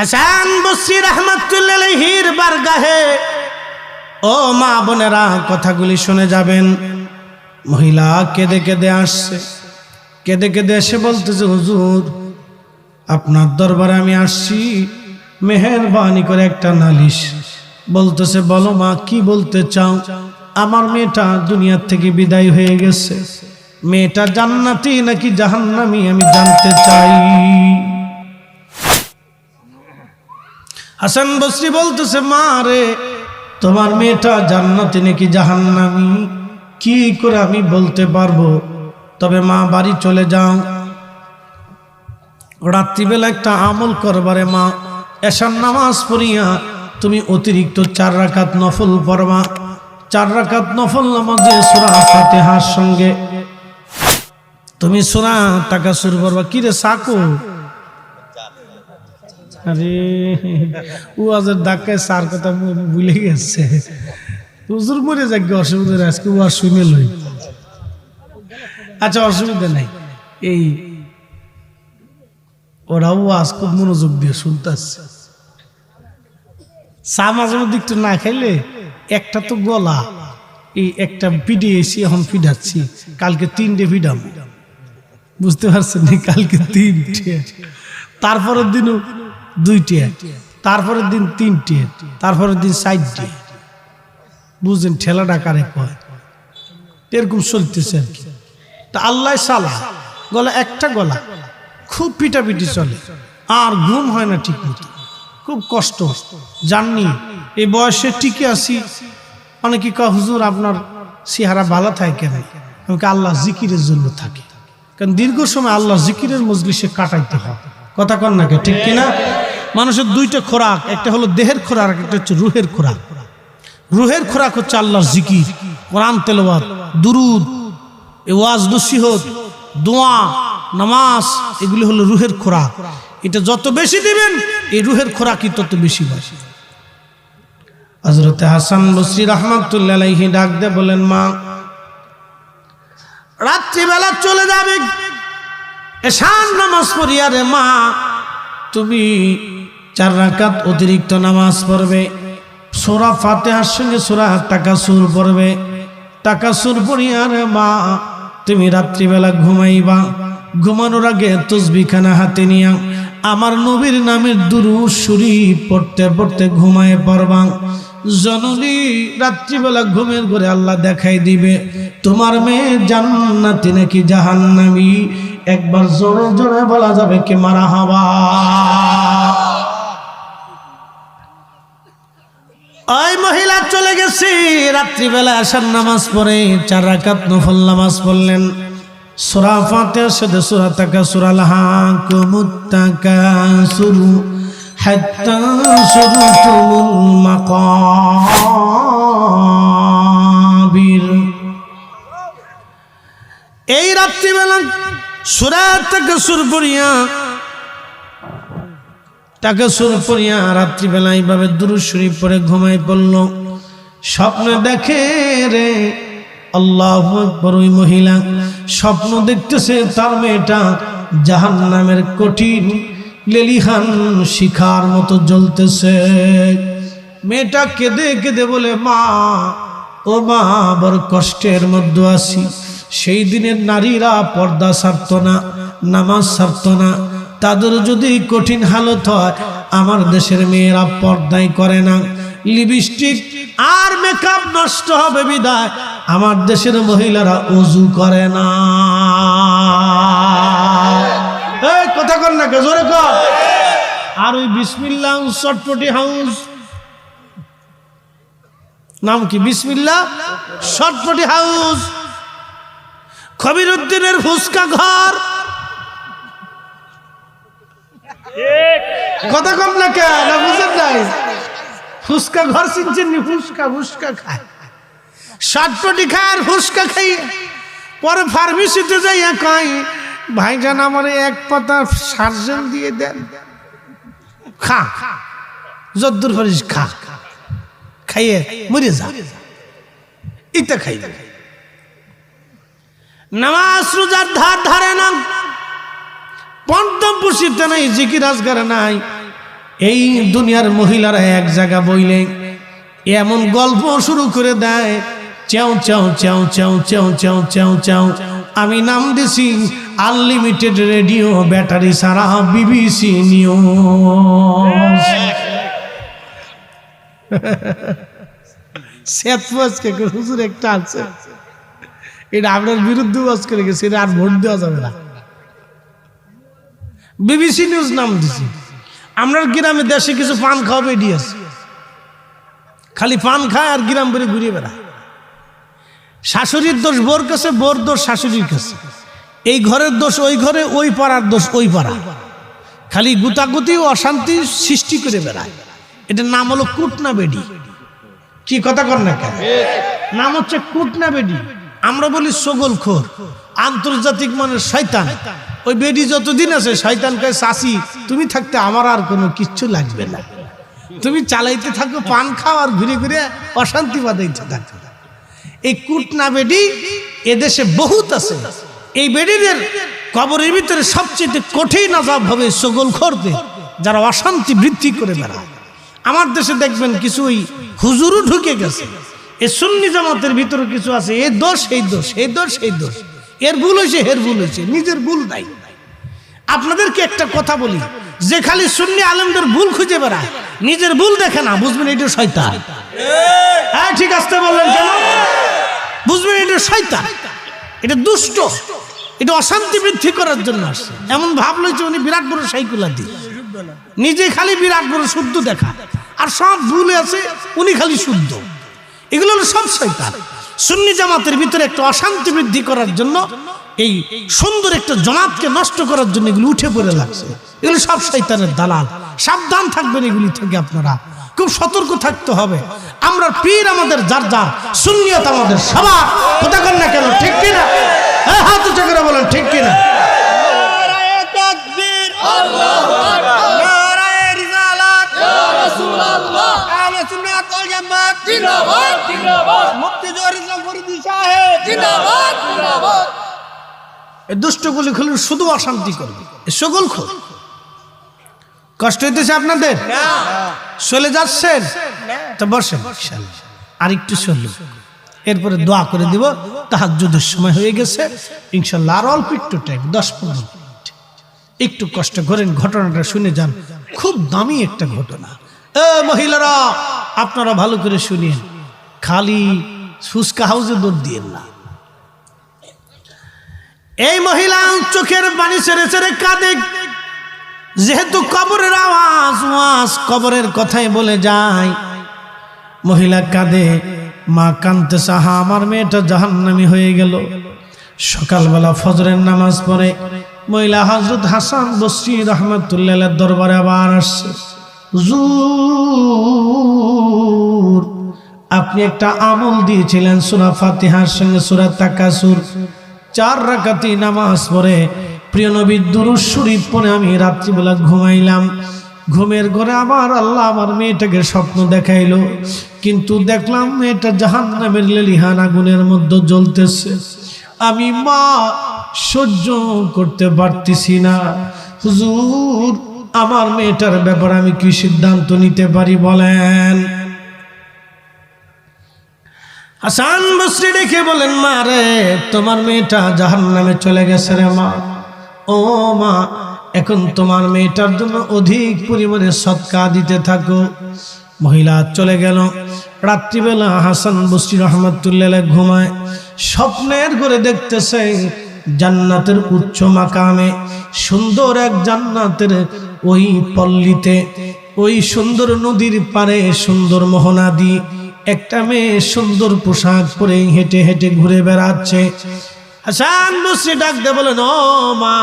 হাসান বসরি রহমতুল্লাহির বারগাহে, ও মা বোনেরা, কথাগুলি শুনে যাবেন। মহিলা কেঁদে কেঁদে আসছে। কেঁদে কেঁদে এসে বলতেছে, হুজুর, আপনার দরবারে আমি আসছি। মেহেরবানি করে একটা নালিশ। বলতেছে, বলো মা, কি বলতে চাও? আমার মেয়েটা দুনিয়ার থেকে বিদায় হয়ে গেছে। মেয়েটা জান্নাতি নাকি জাহান্নামি আমি জানতে চাই? হাসান বসরি বলতেছে, মা রে, তোমার মেয়েটা জান্নাতি নাকি জাহান্নামি? কি করে আমি বলতে পারব? তবে মা, বাড়ি চলে যাও। রাত্রিবেলা একটা আমল করবারে মা। এসার নামাজ পড়িয়া তুমি অতিরিক্ত চার রাকাত নফল পড়বা। চার রাকাত নফল নামাজে সুরা ফাতেহার সঙ্গে। তুমি সুরা টাকা শুরু করবা। কি রে সাকু? আরে ওয়াজের ধাক্কায় সার কথা ভুলে গেছে। হুজুর মরে যাক অসুবিধা আজকে ওয়াজ শুনে লই। আচ্ছা অসুবিধা নাই। এই, ওরাও ওয়াজ খুব মনোযোগ দিয়ে শুনতেছে। চা মাঝে মধ্যে একটু না খাইলে একটা তো গলা। এই একটা পিডিয়েছি এখন ফিডাচ্ছি কালকে তিনটে ফিডাম বুঝতে পারছেন? কালকে তিনটে। তারপরের দিনও দুইটে তারপরের দিন তিনটে তারপরের দিন চারটে বুঝলেন ঠেলাটা কারে কয়? এরকম চলতেছে আর কি। তা আল্লাহ সালা, গলা একটা গলা, খুব পিটাপিটি চলে, আর ঘুম হয় না ঠিক মতো খুব কষ্ট, জাননি, এই বয়সে টিকে আসি অনেকে কয়, হুজুর, আপনার সিহারা ভালো থাকে কেন? আমি আল্লাহ জিকিরের জন্য থাকে। কারণ দীর্ঘ সময় আল্লাহ জিকিরের মজলিসে কাটাইতে হয়। কথা কন নাকি ঠিক কিনা? মানুষের দুইটা খোরাক, একটা হলো দেহের খোরাক একটা হচ্ছে রুহের খোরাক। রুহের খোরাক হচ্ছে আল্লাহর জিকির, কোরআন তেলাওয়াত, দুরুদ ওয়াজ নসিহত, দোয়া, নামাজ, এগুলি হলো রুহের খোরাক। এটা যত বেশি দিবেন, এই রুহের খোরাকই তত বেশি বাসি হজরতে হাসান বসরি রহমাতুল্লাহ ডাক দে বলেন, মা, রাত্রিবেলা চলে যাবে এশান নামাজ পড়িয়া রে মা তুমি চার রাকাত অতিরিক্ত নামাজ পড়বে, সোরা ফাতেহার সঙ্গে সোরা টাকা সুর পড়বে। টাকা সুর পড়িয়া রে মা, তুমি রাত্রিবেলা ঘুমাইবা। ঘুমানোর আগে তসবিখানা হাতে নিয়া আমার নবীর নামের দুরু সুরি পড়তে পড়তে ঘুমায় পড়বা। জননী রাত্রিবেলা ঘুমের ঘরে আল্লাহ দেখাই দিবে, তোমার মেয়ে জান্নাতি নাকি জাহান্নামি? একবার জোরে জোরে বলা যাবে কি মারা হাওয়া ওই মহিলা, চলে গেছে। রাত্রিবেলা আসার নামাজ পড়ে চার রাকাত নফল নামাজ পড়লেন। সুরা ফাতে সাথে সুরা তাকা, সুরা লাহাকুমুত্তাকা সুরু, হাত্তা সুরতুমুল মাকাবির। এই রাত্রিবেলা সুরা তাকা সুর তাকে সুর পড়িয়া রাত্রিবেলা এইভাবে দুরুদ শরীফ পরে ঘুমাই পড়ল। স্বপ্নে দেখে রে, আল্লাহ আকবর ওই মহিলা। স্বপ্ন দেখতেছে তার মেয়েটা জাহান নামের কঠিন লেলিহান শিখার মতো জ্বলতেছে। মেয়েটা কেঁদে কেঁদে বলে, মা, ও মা, বড় কষ্টের মধ্যে আছি। সেই দিনের নারীরা পর্দা সারত না, নামাজ সারত না। তাদের যদি কঠিন হালত হয়, আমার দেশের মেয়েরা পর্দাই করে না। লিপস্টিক আর মেকআপ নষ্ট হবে বিদায়। আমার দেশের মহিলারা উজু করে না। কথা কর না জোরে কর আর ওই বিসমিল্লাহ চটপটি হাউস। নাম কি? বিসমিল্লা চটপটি হাউস। খবির উদ্দিনের ফুসকা ঘর কথা কম না কে? না বুঝেন নাই? ফুসকা ঘর চিনছেন নি? ফুসকা ফুসকা খায়। চটপটি খায় আর ফুসকা খাই। পরে ফার্মেসিতে যাইয়া কয় ভাইজান আমার এক পাতা সার্জেন দিয়ে দেন। খা। যদ্দুর পারিস খা খাইয়ে মরে যা। ইটা খাই নামাজ রোজার ধার ধারে না। পদ্ম পুষিতে নাই, জিকির আজগারে নাই। এই দুনিয়ার মহিলারা এক জায়গা বইলে এমন গল্প শুরু করে দেয় চেউ চেউ চেউ চেউ চেউ চেউ চেউ চেউ আমি নাম দিছি আনলিমিটেড রেডিও, ব্যাটারি সারা বিবিসি নিউজ। শ্বেতবাজকে হুজুর একটা আছে। এটা আপনার বিরুদ্ধে বাজ করে গেছে, এটা আর ভোট দেওয়া যাবে না। বিবিসি নিউজ নাম দিছি। আমরা গ্রামে দেশে কিছু পান খাওয়া বেরিয়ে আছে খালি পান খায় আর গ্রাম বেড়ে ঘুরিয়ে বেড়ায়। শাশুড়ির দোষ বোর কাছে, বোর দোষ শাশুড়ির কাছে। এই ঘরের দোষ ওই ঘরে, ওই পাড়ার দোষ ওই পাড়া। খালি গুতাগুতি ও অশান্তি সৃষ্টি করে বেড়ায়। এটার নাম হলো কুটনা বেডি। কি কথা কর না কেন? নাম হচ্ছে কুটনা বেডি। আমরা বলি সগল খোর আন্তর্জাতিক মানের শয়তান। ওই বেডি যতদিন আছে শয়তানকে চাষি তুমি থাকতে আমার আর কোনো কিচ্ছু লাগবে না। তুমি চালাইতে থাকো, পান খাও আর ঘুরে ঘুরে অশান্তি বাদাইতে থাকো। এই কুটনা বেডি এদেশে বহুত আছে। এই বেডিদের কবরের ভিতরে সবচেয়ে কঠিন আজাব হবে খোরদের যারা অশান্তি বৃদ্ধি করে বেড়ায়। আমার দেশে দেখবেন কিছু ওই হুজুরও ঢুকে গেছে। এ সুন্নি জামাতের ভিতরে কিছু আছে। এ দোষ, এই দোষ এই দোষ এই দোষ। এর ভুল হয়েছে এর ভুল হয়েছে নিজের ভুল নাই। আপনাদেরকে একটা কথা বলি, যে খালি সুন্নি আলমদের ভুল খুঁজে বেড়ায়, নিজের ভুল দেখে না, বুঝবেন এটা শয়তান। হ্যাঁ ঠিক আসতে বললেন কেন? বুঝবেন এটা শয়তান। এটা দুষ্ট। এটা অশান্তি বৃদ্ধি করার জন্য আসছে। এমন ভাব লইছে উনি বিরাট বড় দিয়ে নিজে খালি বিরাট বড় শুদ্ধ দেখা। আর সব ভুলে আছে, উনি খালি শুদ্ধ। এগুলো হলো সব শয়তান। সুন্নি জামাতের ভিতরে একটা অশান্তি বৃদ্ধি করার জন্য এই সুন্দর একটা জমাতকে নষ্ট করার জন্য এগুলো উঠে পড়ে লাগছে। এগুলো সব শয়তানের দালাল। সাবধান থাকবেন এগুলি থেকে আপনারা। খুব সতর্ক থাকতে হবে। আমরা পীর আমাদের যার যার, সুন্নিয়ত আমাদের সবার। কথা না কেন, ঠিক কিনা? হ্যাঁ হাত করে বলেন, ঠিক কিনা? নারায়ে জামাত মুফতি জহির ইসলাম ফরিদি সাহেব। এই দুষ্টগুলি শুধু অশান্তি করবে। সকল খোল। কষ্ট হইতেছে আপনাদের? চলে যাচ্ছেন? তো বসেন আর একটু চলল এরপরে দোয়া করে দিব। তাহার যুদ্ধের সময় হয়ে গেছে। ইনশাল্লাহ আর অল্প একটু টাইম দশ পনেরো মিনিট। একটু কষ্ট করেন ঘটনাটা শুনে যান। খুব দামি একটা ঘটনা। এ মহিলারা আপনারা ভালো করে শুনিয়েন খালি ফুসকা হাউসে দৌড় দিয়েন না। এই মহিলা চোখের পানি ছেড়ে ছেড়ে কাঁদে। যেহেতু কবরের আওয়াজ, ওয়াজ কবরের কথাই বলে যায়। মহিলা কাঁদে, মা কানতে সাহা আমার মেয়েটা জাহান্নামি হয়ে গেল। সকালবেলা ফজরের নামাজ পড়ে মহিলা হজরত হাসান বসরি রহমতুল্লাহ দরবারে আবার আসছে। হুজুর, আপনি একটা আমল দিয়েছিলেন সুরা ফাতিহার সঙ্গে সুরা তাকাসুর। চার রাকাতি নামাজ পড়ে প্রিয় নবীর দুরুজ শরীফ পরে আমি রাত্রিবেলা ঘুমাইলাম। ঘুমের ঘরে আমার আল্লাহ আমার মেয়েটাকে স্বপ্ন দেখাইলো। কিন্তু দেখলাম মেয়েটা জাহান নামের লেলিহান আগুনের মধ্যে জ্বলতেছে। আমি মা, সহ্য করতে পারতেছি না। হুজুর আমার মেয়েটার ব্যাপারে আমি কি সিদ্ধান্ত নিতে পারি বলেন? হাসান বসরি ডেকে বলেন, মা রে, তোমার মেয়েটা জাহান নামে চলে গেছে রে মা। ও মা, এখন তোমার মেয়েটার জন্য অধিক পরিমাণে সৎকা দিতে থাকো। মহিলা চলে গেল। রাত্রিবেলা হাসান বসরি রহমতুল্লাহ ঘুমায়। স্বপ্নের করে দেখতেছে জান্নাতের উচ্চ মাকামে, সুন্দর এক জান্নাতের ওই পল্লীতে, ওই সুন্দর নদীর পারে সুন্দর মোহনাদি একটা মেয়ে সুন্দর পোশাক পরে হেঁটে হেঁটে ঘুরে বেড়াচ্ছে। হাসান বলেন, ও মা,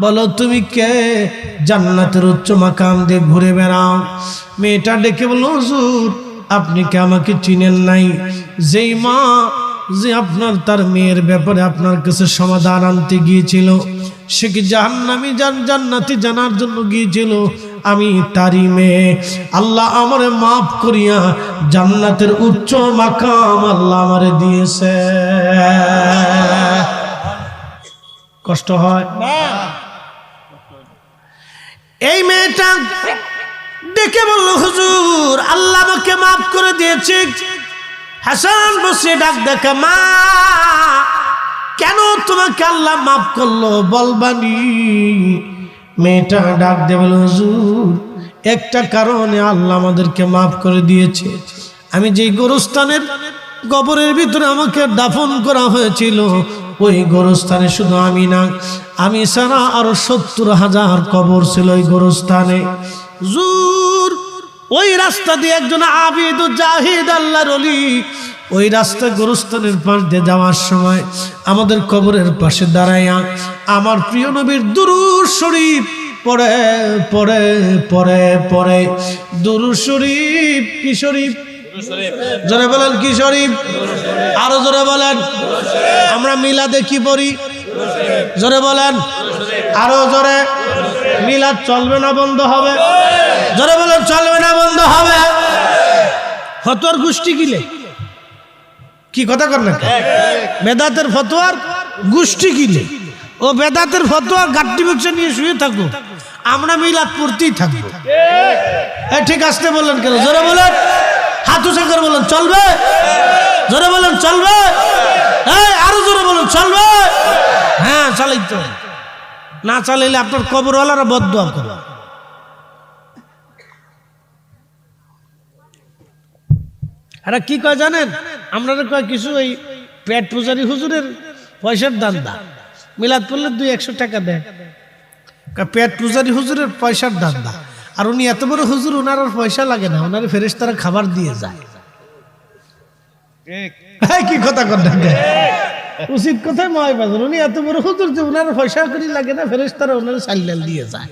বলো তুমি কে? জান্নাতের ঘুরে বেড়াও। মেয়েটা ডেকে আপনি কি আমাকে চিনেন নাই? যেই মা যে আপনার তার মেয়ের ব্যাপারে আপনার কাছে সমাধান আনতে গিয়েছিল, সে কি জাহান্নামি জান জান্নাতি জানার জন্য গিয়েছিল? আমি তারই মেয়ে। আল্লাহ আমারে মাফ করিয়া জান্নাতের উচ্চ মাকাম আল্লাহ আমারে দিয়েছে। কষ্ট হয়? এই মেয়েটা ডেকে বলল, হুজুর, আল্লাহ আমাকে মাফ করে দিয়েছে। হাসান বসে ডাক দেখে, মা, কেন তোমাকে আল্লাহ মাফ করল? বলবানি। মেয়েটা ডাক দে বলে, হুজুর, একটা কারণে আল্লাহ আমাদেরকে মাফ করে দিয়েছে। আমি যেই গোরস্থানের কবরের ভিতরে আমাকে দাফন করা হয়েছিল, ওই গোরস্থানে শুধু আমি না, আমি সারা আরও সত্তর হাজার কবর ছিল ওই গোরস্থানে। জুর ওই রাস্তা দিয়ে একজন আবিদ জাহিদ আল্লাহর অলি ওই রাস্তা গোরস্থানের পাশ দিয়ে যাওয়ার সময় আমাদের কবরের পাশে দাঁড়াইয়া আমার প্রিয় নবীর দুরুদ শরীফ পরে পরে পরে পরে দুরুদ শরীফ, কি শরীফ? জোরে বলেন, কি শরীফ? আরও জোরে বলেন। আমরা মিলাদে কি পড়ি? জোরে বলেন। আরও জোরে। মিলাদ চলবে না, বন্ধ হবে। চলবে না বন্ধ হবে। ফতোয়ার গোষ্ঠী গিলে কি কথা কর না বেদাতের ফতোয়ার গোষ্ঠী গিলে ও বেদাতের ফতোয়া গাড্ডি বক্সে নিয়ে শুয়ে থাকো। আমরা মিলাদ পড়তেই থাকব। হ্যাঁ ঠিক আসতে বললেন কেন? জোরে বলেন। হাত উঁচা করে বলেন চলবে? জোরে বলেন চলবে? এই আরও জোরে বলেন চলবে? হ্যাঁ চালাই তো না চালাইলে আপনার কবরওয়ালারা বদয়া করে আরে কি কয় জানেন? আমরা কয় কিছু ওই পেট পূজারি হুজুরের পয়সার দান দা মিলাদ পড়লে দুই একশো টাকা দেয়। পেট পূজারি হুজুরের পয়সার দান দা আর উনি এত বড় হুজুর ওনার আর পয়সা লাগে না ওনার ফেরেস তারা খাবার দিয়ে যায়। হ্যাঁ, কি কথা কথা উচিত কথাই মহাই বাজার উনি এত বড় হুজুর যে ওনার পয়সা করি লাগে না ফেরেস তারা ওনার সাইলাল দিয়ে যায়।